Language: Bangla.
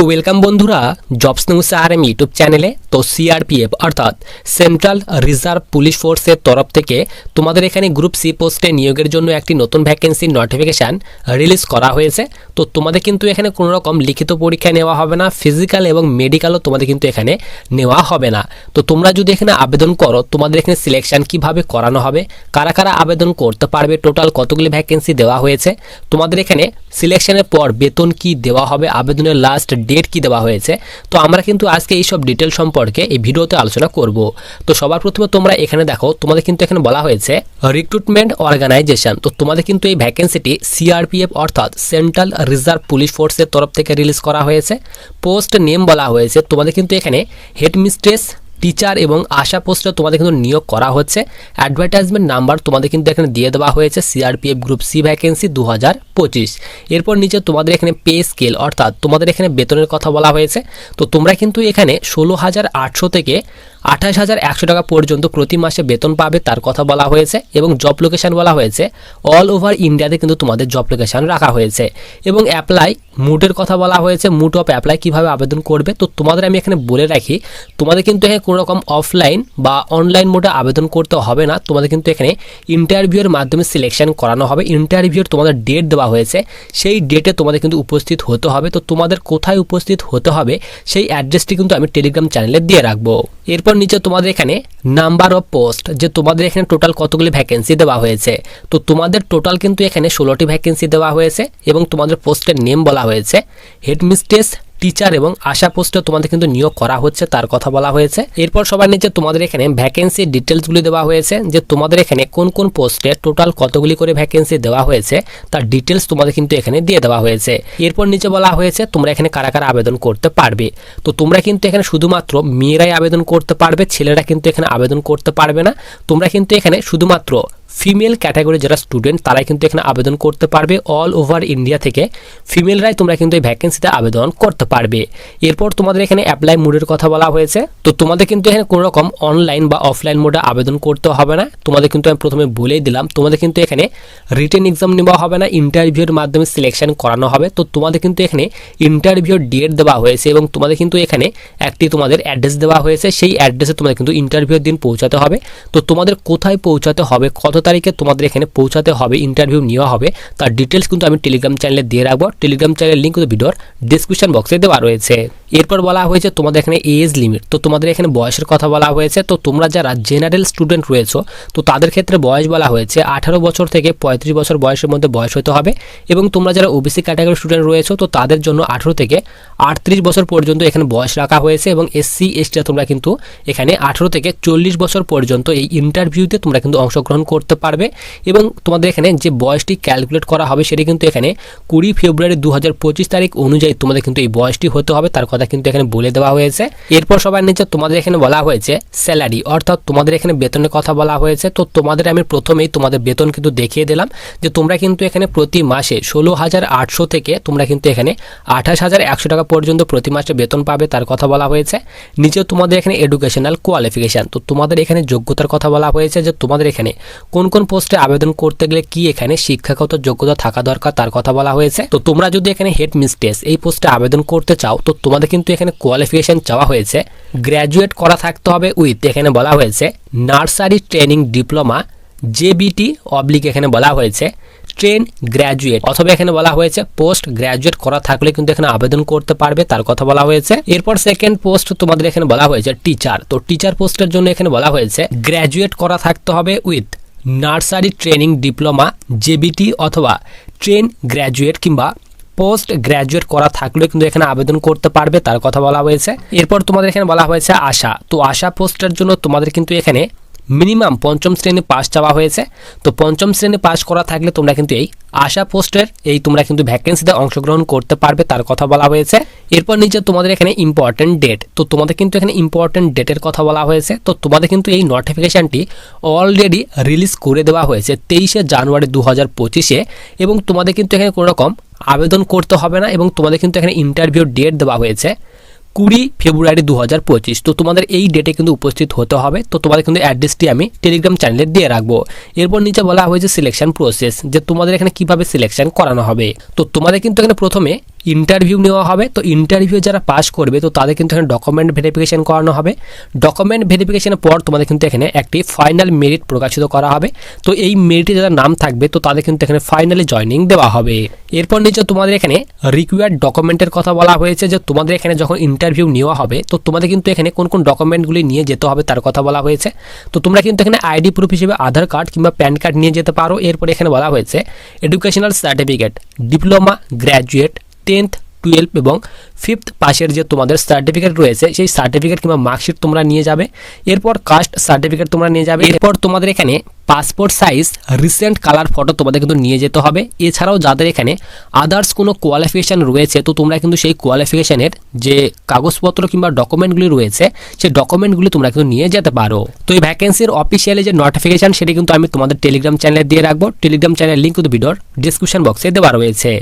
তো ওয়েলকাম বন্ধুরা jobs news R M YouTube চ্যানেলে তো সিআরপিএফ অর্থাৎ সেন্ট্রাল রিজার্ভ পুলিশ ফোর্সের তরফ থেকে তোমাদের এখানে গ্রুপ সি পোস্টে নিয়োগের জন্য একটি নতুন ভ্যাকেন্সির নোটিফিকেশান রিলিজ করা হয়েছে। তো তোমাদের কিন্তু এখানে কোনো রকম লিখিত পরীক্ষা নেওয়া হবে না ফিজিক্যাল এবং মেডিকেলও তোমাদের কিন্তু এখানে নেওয়া হবে না। তো তোমরা যদি এখানে আবেদন করো, তোমাদের এখানে সিলেকশন কীভাবে করানো হবে, কারা কারা আবেদন করতে পারবে টোটাল কতগুলি ভ্যাকেন্সি দেওয়া হয়েছে, তোমাদের এখানে সিলেকশনের পর বেতন কি দেওয়া হবে, আবেদনের লাস্ট ডেট কি দেওয়া হয়েছে? তো আমরা কিন্তু আজকে এই সব ডিটেল সম্পর্কে এই ভিডিওতে আলোচনা করব। তো সবার প্রথমে তোমরা এখানে দেখো, তোমাদের কিন্তু এখানে বলা হয়েছে রিক্রুটমেন্ট অর্গানাইজেশন তো তোমাদের কিন্তু এই ভ্যাকেন্সিটি সিআরপিএফ অর্থাৎ সেন্ট্রাল রিজার্ভ পুলিশ ফোর্সের তরফ থেকে রিলিজ করা হয়েছে। পোস্ট নেম বলা হয়েছে। তোমাদের কিন্তু এখানে হেডমিস্ট্রেস টিচার এবং আশা পোস্টে তোমাদের কিন্তু নিয়োগ করা হচ্ছে। অ্যাডভার্টাইজমেন্ট নাম্বার তোমাদের কিন্তু এখানে দিয়ে দেওয়া হয়েছে সিআরপিএফ গ্রুপ সি ভ্যাকেন্সি দু হাজার পঁচিশ। এরপর নিচে তোমাদের এখানে পে স্কেল অর্থাৎ তোমাদের এখানে বেতনের কথা বলা হয়েছে। তো তোমরা কিন্তু এখানে ষোলো হাজার আটশো থেকে আঠাশ হাজার একশো টাকা পর্যন্ত প্রতি মাসে বেতন পাবে তার কথা বলা হয়েছে এবং জব লোকেশান বলা হয়েছে। অল ওভার ইন্ডিয়াতে কিন্তু তোমাদের জব লোকেশন রাখা হয়েছে। এবং অ্যাপ্লাই মুটের কথা বলা হয়েছে মুট অফ অ্যাপ্লাই কীভাবে আবেদন করবে। তো তোমাদের আমি এখানে বলে রাখি, তোমাদের কিন্তু এখানে কোনো রকম অফলাইন বা অনলাইন মোডে আবেদন করতে হবে না। তোমাদের কিন্তু এখানে ইন্টারভিউয়ের মাধ্যমে সিলেকশন করানো হবে। ইন্টারভিউর তোমাদের ডেট দেওয়া হয়েছে। সেই ডেটে তোমাদের কিন্তু উপস্থিত হতে হবে। তো তোমাদের কোথায় উপস্থিত হতে হবে সেই অ্যাড্রেসটি কিন্তু আমি টেলিগ্রাম চ্যানেলে দিয়ে রাখব। এরপর নিচে তোমাদের এখানে নাম্বার অফ পোস্ট যে তোমাদের এখানে টোটাল কতগুলি ভ্যাকেন্সি দেওয়া হয়েছে। তো তোমাদের টোটাল কিন্তু এখানে ষোলোটি ভ্যাকেন্সি দেওয়া হয়েছে এবং তোমাদের পোস্টের নেম বলা হয়েছে। হেডমিস্ট্রেস টিচার এবং আশা পোস্টে তোমাদের কিন্তু নিয়োগ করা হচ্ছে, তার কথা বলা হয়েছে। এরপর সবার নিচে তোমাদের এখানে ভ্যাকেন্সি ডিটেলসগুলি দেওয়া হয়েছে, যে তোমাদের এখানে কোন কোন পোস্টে টোটাল কতগুলি করে ভ্যাকেন্সি দেওয়া হয়েছে, তার ডিটেলস তোমাদের কিন্তু এখানে দিয়ে দেওয়া হয়েছে। এরপর নিচে বলা হয়েছে, তোমরা এখানে কারা কারা আবেদন করতে পারবে। তো তোমরা কিন্তু এখানে শুধুমাত্র মেয়েরাই আবেদন করতে পারবে, ছেলেরা কিন্তু এখানে আবেদন করতে পারবে না। তোমরা কিন্তু এখানে শুধুমাত্র ফিমেল ক্যাটাগরি যারা স্টুডেন্ট তারাই কিন্তু এখানে আবেদন করতে পারবে অল ওভার ইন্ডিয়া থেকে। ফিমেলরাই তোমরা কিন্তু এই ভ্যাকেন্সিতে আবেদন করতে পারবে। এরপর তোমাদের এখানে অ্যাপ্লাই মোডের কথা বলা হয়েছে। তো তোমাদের কিন্তু এখানে কোনো রকম অনলাইন বা অফলাইন মোডে আবেদন করতে হবে না। তোমাদের কিন্তু আমি প্রথমে বলেই দিলাম, তোমাদের কিন্তু এখানে রিটেন এক্সাম নেওয়া হবে না ইন্টারভিউর মাধ্যমে সিলেকশন করানো হবে। তো তোমাদের কিন্তু এখানে ইন্টারভিউর ডেট দেওয়া হয়েছে এবং তোমাদের কিন্তু এখানে একটি তোমাদের অ্যাড্রেস দেওয়া হয়েছে। সেই অ্যাড্রেসে তোমাদের কিন্তু ইন্টারভিউর দিন পৌঁছাতে হবে। তো তোমাদের কোথায় পৌঁছাতে হবে, কত তারিখে তোমাদের এখানে পৌঁছাতে হবে ইন্টারভিউ নেওয়া হবে। তার ডিটেলস কিন্তু আমি টেলিগ্রাম চ্যানেলে দিয়ে রাখব। টেলিগ্রাম চ্যানেলের লিঙ্ক কিন্তু ভিডিওর ডিসক্রিপশন বক্সে দেওয়া রয়েছে। এরপর বলা হয়েছে তোমাদের এখানে এজ লিমিট তো তোমাদের এখানে বয়সের কথা বলা হয়েছে, তো তোমরা যারা জেনারেল স্টুডেন্ট রয়েছো, তো তাদের ক্ষেত্রে বয়স বলা হয়েছে আঠারো বছর থেকে পঁয়ত্রিশ বছর বয়সের মধ্যে বয়স হতে হবে এবং তোমরা যারা ওবিসি ক্যাটাগরি স্টুডেন্ট রয়েছো, তো তাদের জন্য আঠারো থেকে আটত্রিশ বছর পর্যন্ত এখানে বয়স রাখা হয়েছে এবং এসসি এসটিরা তোমরা কিন্তু এখানে আঠারো থেকে চল্লিশ বছর পর্যন্ত এই ইন্টারভিউতে তোমরা কিন্তু অংশগ্রহণ করতে পারবে এবং তোমাদের এখানে যে বয়সটি ক্যালকুলেট করা হবে সেটি কিন্তু এখানে কুড়ি ফেব্রুয়ারি দু হাজার পঁচিশ তারিখ অনুযায়ী তোমাদের কিন্তু এই বয়সটি হতে হবে, তার কথা কিন্তু এখানে বলে দেওয়া হয়েছে। এরপর সবার নিচে তোমাদের এখানে বলা হয়েছে স্যালারি, অর্থাৎ তোমাদের এখানে বেতনের কথা বলা হয়েছে। তো তোমাদের আমি প্রথমেই তোমাদের বেতন কিন্তু দেখিয়ে দিলাম যে তোমরা কিন্তু এখানে প্রতি মাসে ষোলো হাজার আটশো থেকে তোমরা কিন্তু এখানে আঠাশ হাজার একশো টাকা পর্যন্ত প্রতি মাসে বেতন পাবে তার কথা বলা হয়েছে। নিচে তোমাদের এখানে এডুকেশনাল কোয়ালিফিকেশান তো তোমাদের এখানে যোগ্যতার কথা বলা হয়েছে যে তোমাদের এখানে কোন কোন পোস্টে আবেদন করতে গেলে কি এখানে শিক্ষাগত যোগ্যতা থাকা দরকার তার কথা বলা হয়েছে। তো তোমরা যদি এখানে হেড মিস্টেস এই পোস্টে আবেদন করতে চাও, তো তোমাদের কিন্তু এখানে কোয়ালিফিকেশন চাওয়া হয়েছে। গ্র্যাজুয়েট করা থাকতে হবে উইথ এখানে বলা হয়েছে। Nursery training diploma JBT oblique এখানে বলা হয়েছে। ট্রেন গ্র্যাজুয়েট অথবা এখানে বলা হয়েছে পোস্ট গ্র্যাজুয়েট করা থাকলে কিন্তু এখানে আবেদন করতে পারবে, তার কথা বলা হয়েছে। এরপর সেকেন্ড পোস্ট তোমাদের এখানে বলা হয়েছে টিচার তো টিচার পোস্টের জন্য এখানে বলা হয়েছে গ্র্যাজুয়েট করা থাকতে হবে with nursery training diploma JBT অথবা ট্রেন গ্র্যাজুয়েট কিংবা পোস্ট গ্র্যাজুয়েট করা থাকলেও কিন্তু এখানে আবেদন করতে পারবে, তার কথা বলা হয়েছে। এরপর তোমাদের এখানে বলা হয়েছে আশা। তো আশা পোস্টের জন্য তোমাদের কিন্তু এখানে মিনিমাম পঞ্চম শ্রেণি পাস চাওয়া হয়েছে। তো পঞ্চম শ্রেণি পাস করা থাকলে তোমরা কিন্তু এই আশা পোস্টের, এই তোমরা কিন্তু ভ্যাকেন্সিতে অংশগ্রহণ করতে পারবে, তার কথা বলা হয়েছে। এরপর নিচে তোমাদের এখানে ইম্পর্টেন্ট ডেট তো তোমাদের কিন্তু এখানে ইম্পর্টেন্ট ডেটের কথা বলা হয়েছে। তো তোমাদের কিন্তু এই নোটিফিকেশানটি অলরেডি রিলিজ করে দেওয়া হয়েছে তেইশে জানুয়ারি দু হাজার পঁচিশে। এবং তোমাদের কিন্তু এখানে কোনো রকম আবেদন করতে হবে না এবং তোমাদের কিন্তু এখানে ইন্টারভিউ ডেট দেওয়া হয়েছে। কুড়ি ফেব্রুয়ারি দু হাজার পঁচিশ। তো তোমাদের এই ডেটে কিন্তু উপস্থিত হতে হবে। তো তোমাদের কিন্তু অ্যাড্রেসটি আমি টেলিগ্রাম চ্যানেলে দিয়ে রাখব। এরপর নিচে বলা হয়েছে সিলেকশন প্রসেস যে তোমাদের এখানে কীভাবে সিলেকশন করানো হবে। তো তোমাদের কিন্তু এখানে প্রথমে ইন্টারভিউ নেওয়া হবে, তো ইন্টারভিউ যারা পাস করবে, তো তাদের কিন্তু এখানে ডকুমেন্ট ভেরিফিকেশন করানো হবে। ডকুমেন্ট ভেরিফিকেশনের পর তোমাদের কিন্তু এখানে একটি ফাইনাল মেরিট প্রকাশিত করা হবে। তো এই মেরিটে যারা নাম থাকবে, তো তাদের কিন্তু এখানে ফাইনালি জয়নিং দেওয়া হবে। এরপর নিচে তোমাদের এখানে রিকোয়ার্ড ডকুমেন্টের কথা বলা হয়েছে যে তোমাদের এখানে যখন ইন্টারভিউ নেওয়া হবে, তো তোমাদের কিন্তু এখানে কোন কোন ডকুমেন্টগুলি নিয়ে যেতে হবে তার কথা বলা হয়েছে। তো তোমরা কিন্তু এখানে আইডি প্রুফ হিসেবে আধার কার্ড কিংবা প্যান কার্ড নিয়ে যেতে পারো। এরপরে এখানে বলা হয়েছে educational certificate diploma graduate tenth twelfth এবং ফিফথ পাশের যে তোমাদের সার্টিফিকেট রয়েছে, সেই সার্টিফিকেট কিংবা মার্কশিট তোমরা নিয়ে যাবে। এরপর কাস্ট সার্টিফিকেট তোমরা নিয়ে যাবে। এরপর তোমাদের এখানে passport size recent colour photo তোমাদের কিন্তু নিয়ে যেতে হবে। এছাড়াও যাদের এখানে আদার্স কোনো কোয়ালিফিকেশান রয়েছে, তো তোমরা কিন্তু সেই কোয়ালিফিকেশানের যে কাগজপত্র কিংবা ডকুমেন্টগুলি রয়েছে, সেই ডকুমেন্টগুলি তোমরা কিন্তু নিয়ে যেতে পারো। তো এই ভ্যাকেন্সির অফিসিয়ালি যে নোটিফিকেশান সেটি কিন্তু আমি তোমাদের টেলিগ্রাম চ্যানেলে দিয়ে রাখব। টেলিগ্রাম চ্যানেলের লিঙ্ক কিন্তু ভিডিওর ডিসক্রিপশন বক্সে দেওয়া রয়েছে।